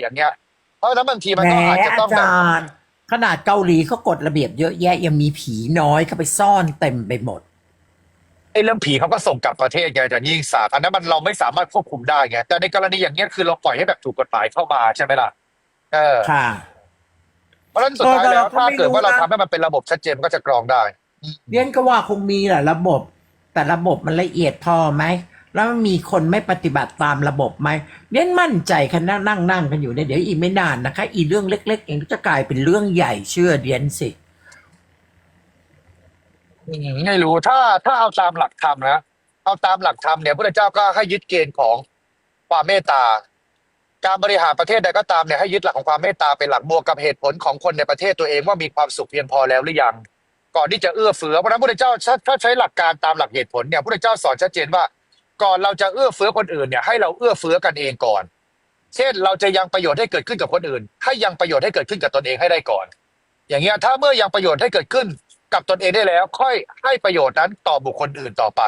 อย่างเงี้ย เพราะฉะนั้นบางทีมันแหมก็อาจจะอาต้องแบบจารย์ ขนาดเกาหลีเขากฎระเบียบเยอะแยะยังมีผีน้อยเข้าไปซ่อนเต็มไปหมด ไอ้เรื่องผีเขาก็ส่งกลับประเทศไงอาจารย์ยิ่งศักดิ์อันนั้นมันเราไม่สามารถควบคุมได้ไงแต่ในกรณีอย่างเงี้ยคือเราปล่อยให้แบบถูกกฎหมายเข้ามาใช่ไหมล่ะเออค่ะ เพราะฉะนั้นสุดท้ายเออแต่แล้วเราก็ถ้าไม่เกิดว่าเรารู้นะ ทำให้มันเป็นระบบชัดเจนมันก็จะกรองได้อืมเรียนก็ว่าคงมีแหละระบบ แต่ระบบมันละเอียดพอไหม แล้วมีคนไม่ปฏิบัติตามระบบไหมเรียนมั่นใจคันนั่งนั่งนั่งกันอยู่เนี่ยเดี๋ยวอีกไม่นานนะคะ อีเรื่องเล็กๆเองก็จะกลายเป็นเรื่องใหญ่เชื่อเรียนสิไม่รู้ถ้าถ้าเอาตามหลักธรรมนะเอาตามหลักธรรมเนี่ยพระเจ้าก็ให้ยึดเกณฑ์ของความเมตตา การบริหารประเทศใดก็ตามเนี่ยให้ยึดหลักของความเมตตาเป็นหลักบวกกับเหตุผลของคนในประเทศตัวเองว่ามีความสุขเพียงพอแล้วหรือยัง ก่อนที่จะเอื้อเฟื้อเพราะฉะนั้นพระเจ้าถ้าถ้าใช้หลักการตามหลักเหตุผลเนี่ยพระเจ้าสอนชัดเจนว่า ก่อนเราจะเอื้อเฟื้อคนอื่นเนี่ยให้เราเอื้อเฟื้อกันเองก่อน เช่นเราจะยังประโยชน์ให้เกิดขึ้นกับคนอื่น ให้ยังประโยชน์ให้เกิดขึ้นกับตนเองให้ได้ก่อน อย่างเงี้ยถ้าเมื่อยังประโยชน์ให้เกิดขึ้นกับตนเองได้แล้ว ค่อยให้ประโยชน์นั้นต่อบุคคลอื่นต่อไป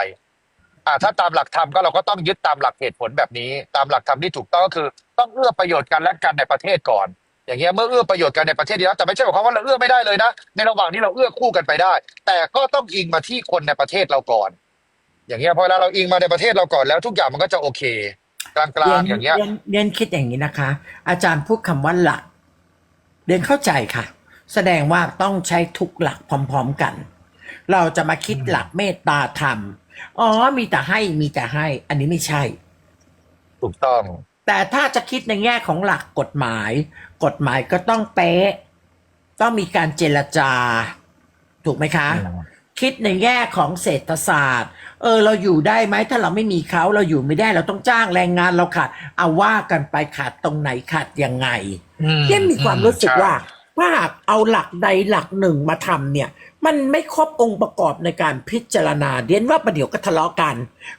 อ่าถ้าตามหลักธรรมก็เราก็ต้องยึดตามหลักเหตุผลแบบนี้ ตามหลักธรรมที่ถูกต้องก็คือ ต้องเอื้อประโยชน์กันและกันในประเทศก่อน อย่างเงี้ยเมื่อเอื้อประโยชน์กันในประเทศแล้วแต่ไม่ใช่หมายความว่าเราเอื้อไม่ได้เลยนะในระหว่างนี้เราเอื้อคู่กันไปได้ แต่ก็ต้องอิงมาที่คนในประเทศเราก่อน อย่างเงี้ยพอเวลาเราอิงมาในประเทศเราก่อนแล้วทุกอย่างมันก็จะโอเค กลางๆอย่างเงี้ยเรียนเรียนคิดอย่างนี้นะคะ อาจารย์พูดคำว่าหลัก เรียนเข้าใจค่ะ แสดงว่าต้องใช้ทุกหลักพร้อม ๆกัน เราจะมาคิดหลักเมตตาธรรม อ๋อ มีแต่ให้มีแต่ให้ อันนี้ไม่ใช่ ถูกต้อง แต่ถ้าจะคิดในแง่ของหลักกฎหมาย กฎหมายก็ต้องเป๊ะ ต้องมีการเจรจา ถูกไหมคะ อืม คิดในแง่ของเศรษฐศาสตร์ เออเราอยู่ได้ไหมถ้าเราไม่มีเขาเราอยู่ไม่ได้เราต้องจ้างแรงงานเราขาดเอาว่ากันไปขาดตรงไหนขาดยังไงอืเยี่ยมมีความรู้สึกใช่ว่าถ้าหากเอาหลักใดหลักหนึ่งมาทำเนี่ย มันไม่ครบองค์ประกอบในการพิจารณาเรียนว่าประเดี๋ยวก็ทะเลาะกัน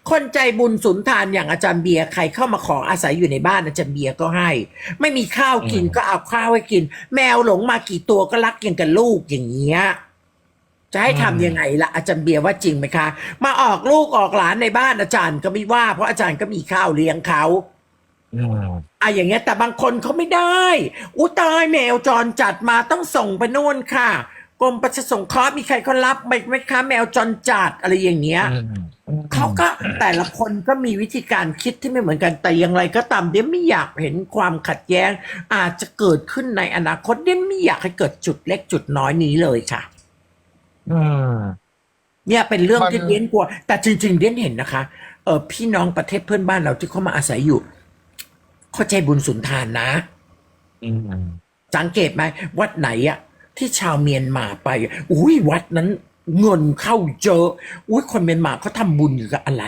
คนใจบุญสุนทานอย่างอาจารย์เบียร์ใครเข้ามาขออาศัยอยู่ในบ้านอาจารย์เบียร์ก็ให้ ไม่มีข้าวกินก็เอาข้าวให้กิน แมวหลงมากี่ตัวก็รักอย่างกับลูกอย่างเงี้ย จะให้ทำยังไงล่ะอาจารย์เบียร์ว่าจริงไหมคะ มาออกลูกออกหลานในบ้านอาจารย์ก็ไม่ว่า เพราะอาจารย์ก็มีข้าวเลี้ยงเขาอืมอะอย่างเงี้ย แต่บางคนเขาไม่ได้อู้ตายแมวจรจัดมาต้องส่งไปนู่นค่ะกรมประชาสงเคราะห์มีใครเขารับไหมไหมคะแมวจรจัดอะไรอย่างเงี้ยอืมเขาก็แต่ละคนก็มีวิธีการคิดที่ไม่เหมือนกันแต่อย่างไรก็ตามเดี๋ยวไม่อยากเห็นความขัดแย้ง อาจจะเกิดขึ้นในอนาคตเดี๋ยวไม่อยากให้เกิดจุดเล็กจุดน้อยนี้เลยค่ะ อืม เนี่ยเป็นเรื่องมันที่เดียนกลัว แต่จริง ๆเดียนเห็นนะคะเออพี่น้องประเทศเพื่อนบ้านเราที่เขามาอาศัยอยู่ เข้าใจบุญสุนทานนะ อืม สังเกตไหมวัดไหนอะที่ชาวเมียนมาไปอะอุ้ยวัดนั้นเงินเข้าเยอะอุ้ยคนเมียนมาเขาทำบุญอยู่กับอะไร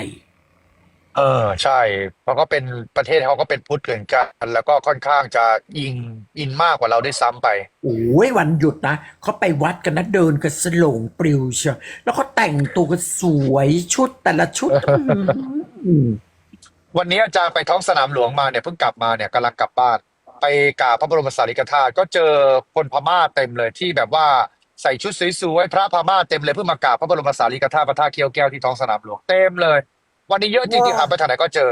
เออใช่เพราะก็เป็นประเทศเขาก็เป็นพุทธเกินกัน แล้วก็ค่อนข้างจะอิงอินมากกว่าเราได้วยซ้ำไป โอ้ยวันหยุดนะเขาไปวัดกันนะเดินกันสโลงปลิวเชียวแล้วเขาแต่งตัวกันสวยชุดแต่ละชุดอืมวันนี้อาจารย์ไปท้องสนามหลวงมาเนี่ยเพิ่งกลับมาเนี่ยกำลังกลับบ้าน ไปกราบพระบรมสารีริกธาตุก็เจอคนพม่าเต็มเลยที่แบบว่าใส่ชุดสวยๆพระพม่าเต็มเลยเพื่อมากราบพระบรมสารีริกธาตุพระธาตุเคียวแก้วที่ท้องสนามหลวงเต็มเลย วันนี้เยอะจริงๆอะไปทางไหนก็เจอ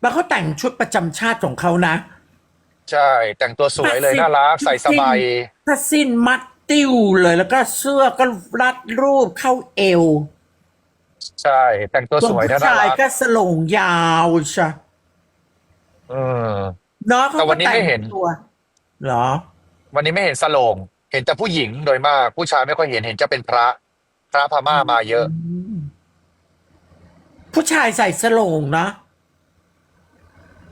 แล้วเขาแต่งชุดประจำชาติของเขานะ ใช่ แต่งตัวสวยเลยน่ารักใส่สบายผ้าสิ้นมัดติ้วเลยแล้วก็เสื้อก็รัดรูปเข้าเอว ใช่ แต่งตัวส่สวนวยนะผู้น่าชายรักก็สโลงยาวใช่เออเนาะเขาแต่วัก็นนี้แต่ไม่งเห็นตัวเหรอ วันนี้ไม่เห็นสโลง เห็นแต่ผู้หญิงโดยมาก ผู้ชายไม่ค่อยเห็นเห็นจะเป็นพระ พระพม่ามาเยอะ ผู้ชายใส่สโลงนะ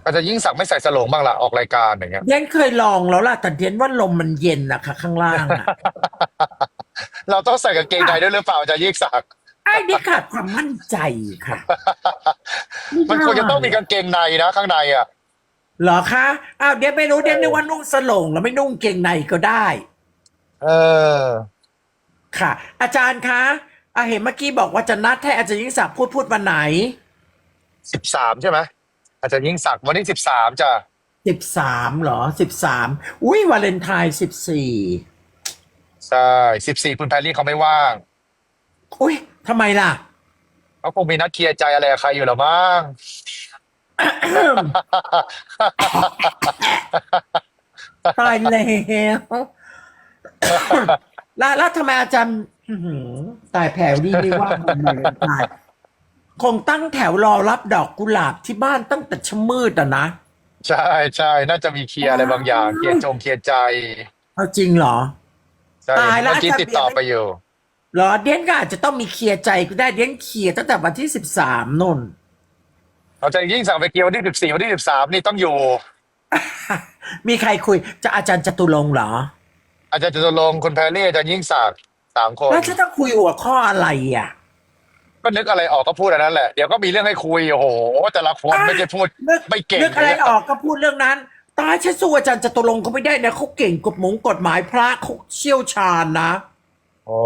อาจจะยิ่งสั่งไม่ใส่สโลงบ้างล่ะออกรายการอย่างเงี้ย เดียนเคยลองแล้วล่ะแต่เดียนว่าลมมันเย็นนะคะข้างล่างอะ เราต้องใส่กางเกงในด้วยหรือเปล่าอาจะยิ่งสักดิ์ ไอ้นี่ขาดความมั่นใจค่ะมันควรจะต้องมีกางเกงในนะข้างในอะ เหรอคะอ้าวเดี๋ยวไม่รู้เดี๋ยวนึกว่านุ่งสโลงแล้วไม่นุ่งเกงในก็ได้ เออ ค่ะ อาจารย์คะ อาเห็นเมื่อกี้บอกว่าจะนัดให้อาจารย์ยิ่งศักดิ์พูดพูดวันไหนสิบสามใช่ไหมอาจจะยิ่งสักดิ์วันที่สิบสามจ้ะสิบสามเหรอสิบสามอุ้ยวาเลนไทน์สิบสี่ใช่สิบสี่คุณแพรรี่เขาไม่ว่างอุ้ยทำไมล่ะเขาคงมีนัดเคลียร์ใจอะไรกับใครอยู่หรอมั้ง ตายแล้วแล้วแล้วทำไมอาจารย์อื้อหือ ตายแผ่วนี่ไม่ว่ามันมาเลยตายคงตั้งแถวรอรับดอกกุหลาบที่บ้านตั้งแต่ชะมืดอะนะ ใช่ใช่น่าจะมีเคลียร์อะไรบางอย่าง เคลียร์จงเคลียร์ใจเอาจริงเหรอ ใช่ตายแล้ว เมื่อกี้อาจารย์ติดต่อไปอยู่ เหรอเดียนก็อาจจะต้องมีเคลียร์ใจก็ได้เดียนเคลียร์ตั้งแต่วันที่สิบสามนนเราจะยิ่งสั่งไปเกียววันที่สิบสี่วันที่สิบสามนี่ต้องอยู่ มีใครคุย จะอาจารย์จตุรงค์เหรอ อาจารย์จตุรงค์คุณแพรรี่อาจารย์ยิ่งศักดิ์ สามคน แล้วจะต้องคุยหัวข้ออะไรอะ ก็นึกอะไรออกก็พูดอันนั้นแหละ เดี๋ยวก็มีเรื่องให้คุย โอ้โห แต่ละคนอะ ไม่ใช่พูด นึกไม่เก่งนึกอะไรเลยออกก็พูดเรื่องนั้น ตายฉันสู้อาจารย์จตุรงค์เขาไม่ได้นะเขาเก่งกฎหมงกฎหมายพระเขาเชี่ยวชาญนะโอ้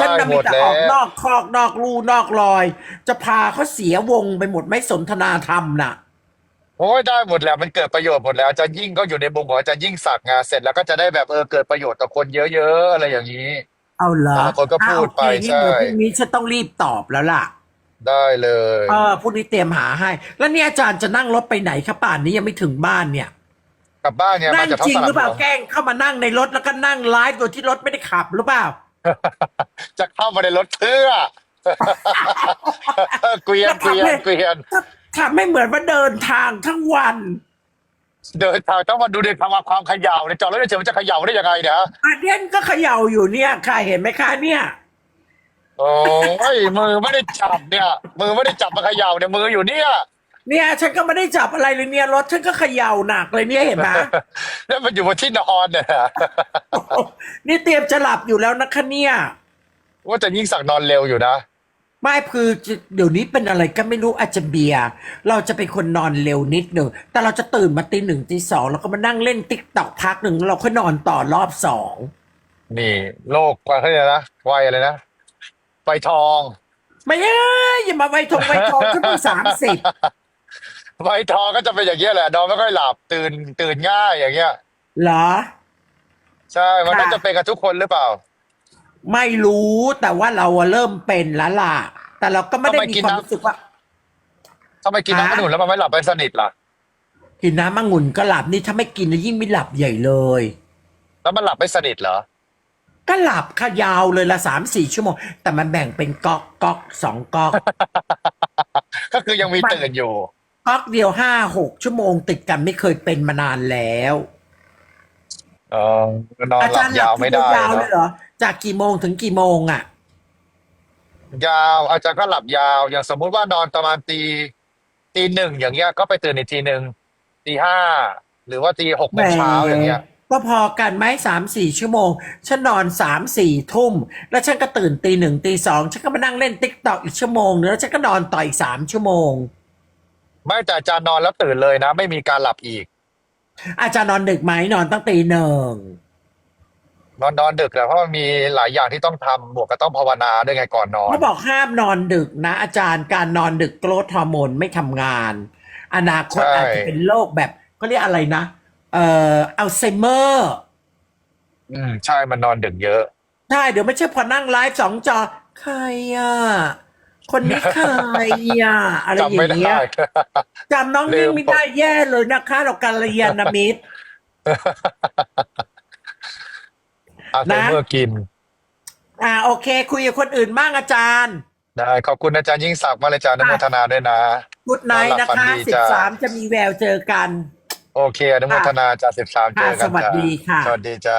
ฉัได้นน่ะหมมีดแต่แล้ออกนวอกคอกนอกรูนอกรอย จะพาเขาเสียวงไปหมดไม่สนทนาธรรมน่ะ โอ้ยได้หมดแล้วมันเกิดประโยชน์หมดแล้วอาจารย์ยิ่งก็อยู่ในมุมของอาจารย์ยิ่งศักดิ์งานเสร็จแล้วก็จะได้แบบเออเกิดประโยชน์ต่อคนเยอะๆอะไรอย่างนี้ เอาเหรอแต่ละคนก็พูดไปอะโอเคงั้นใช่ เดี๋ยวพรุ่งนี้ฉันต้องรีบตอบแล้วล่ะ ได้เลย เออพรุ่งนี้เตรียมหาให้ แล้วเนี่ยอาจารย์จะนั่งรถไปไหนครับป่านนี้ยังไม่ถึงบ้านเนี่ย กลับบ้านเนี่ยนั่มางจากท้อจงริงสนามหรือเปล่าหลวงแกล้งเข้ามานั่งในรถแล้วก็นั่งไลฟ์โดยที่รถไม่ได้ขับหรือเปล่า จะเข้ามาในรถเพื่อ เกวียนเกวียนเกวียน ทำไม่เหมือนว่าเดินทางทั้งวัน เดินทางต้องมาดูในภาวะความเขย่าในยจอดรถเฉยๆมันจะเขย่าได้ยังไงเนี่ยอาเดียนก็เขย่าอยู่เนี่ยค่ะเห็นไหมคะเนี่ย โอ้ยมือไม่ได้จับเนี่ย มือไม่ได้จับมาเขย่าเนี่ยมืออยู่เนี่ย เนี่ย ฉันก็ไม่ได้จับอะไรเลยเนี่ยรถฉันก็เขย่าหนักเลยเนี่ยเห็นไหม แล้วมันอยู่บนที่นอนเนี่ยนี่เตรียมจะหลับอยู่แล้วนะคะเนี่ย ว่าจะยิ่งสั่งนอนเร็วอยู่นะ ไม่คือเดี๋ยวนี้เป็นอะไรก็ไม่รู้อาจจะเบียร์เราจะเป็นคนนอนเร็วนิดหนึ่งแต่เราจะตื่นมาตีหนึ่งตีสองแล้วก็มานั่งเล่นติ๊กต็อกพักหนึ่งแล้วเราค่อยนอนต่อรอบสองนี่ โลกกว่าเขาเลยกนะวัยอะไรนะไฟทองไม่เอ้ยอย่ามาไวทงไวทองขึ้นเพิ่งสามสิบไฟทองก็จะเป็นอย่างเงี้ยแหละนอนไม่ค่อยหลับตื่นตื่นง่ายอย่างเงี้ยเหรอ ใช่มันค่ะน่าจะเป็นกับทุกคนหรือเปล่า ไม่รู้แต่ว่าเราอะเริ่มเป็นแล้วล่ะ แต่เราก็ไม่ได้ทำไมมีกินความน้ำรู้สึกว่า ทำไมกินน้ำฮะขนุนแล้วมันไม่หลับเป็นสนิทล่ะ กินน้ำมะงุ่นก็หลับนี่ถ้าไม่กินแล้วยิ่งไม่หลับใหญ่เลย แล้วมันหลับไม่สนิทเหรอ ก็หลับค่ะยาวเลยละสามสี่ชั่วโมง แต่มันแบ่งเป็นก๊อกก๊อกสองก๊อก ก็คือยังมีมันตื่นอยู่ ก๊อกเดียวห้าหกชั่วโมงติดกันไม่เคยเป็นมานานแล้ว เออนอนอาหลัจารบย์หลัยาบวไม่ทีได้เดียวยาวเลเนาะยเหรอ จากกี่โมงถึงกี่โมงอะ ยาวอาจารย์ก็หลับยาว อย่างสมมุติว่านอนประมาณตีตีหนึ่งอย่างเงี้ย ก็ไปตื่นอีกทีหนึ่งตีห้าหรือว่าตีหกโมงเช้าอย่างเงี้ย ก็พอกันไหมสามสี่ชั่วโมง ฉันนอนสามสี่ทุ่ม แล้วฉันก็ตื่นตีหนึ่งตีสองฉันก็มานั่งเล่นติ๊กต็อกอีกชั่วโมงนึงแล้วฉันก็นอนต่ออีกสามชั่วโมง ไม่แต่อาจารย์นอนแล้วตื่นเลยนะ ไม่มีการหลับอีก อาจารย์นอนดึกไหมนอนตั้งตีหนึ่งนอนนอนดึกแหละเพราะมันมีหลายอย่างที่ต้องทำบวกก็ต้องภาวนาด้วยไงก่อนนอน เขาบอกห้ามนอนดึกนะ อาจารย์การนอนดึกโกรทฮอร์โมนไม่ทำงาน อนาคตใช่ อาจจะเป็นโรคแบบก็เรียกอะไรนะ เอ่ออัลไซเมอร์อืมใช่มันนอนดึกเยอะ ใช่เดี๋ยวไม่ใช่พอนั่งไลฟ์สองจอ ใครอะ คนนี้ใครอะอะไรอจำไม่ย่างเงี้ได้ยจำน้องลืนิ่งมไม่ได้แย่เลยนะคะ เรากัลยาณมิตรอาเซนะเมอร์กิน อ่า โอเค คุยกับคนอื่นบ้างอาจารย์ได้ขอบคุณอาจารย์ยิ่งศักดิ์มากเลยอาจารย์อนุโมทนาด้วยนะกุดไนท์นอนหลันะบฝันคะดีสิบจ้าสามจะมีแววเจอกัน โอเคอนุโมทนาจากสิบสามเจอกันค่ะสวัสจ้าดีค่ะ สวัสดีจ้า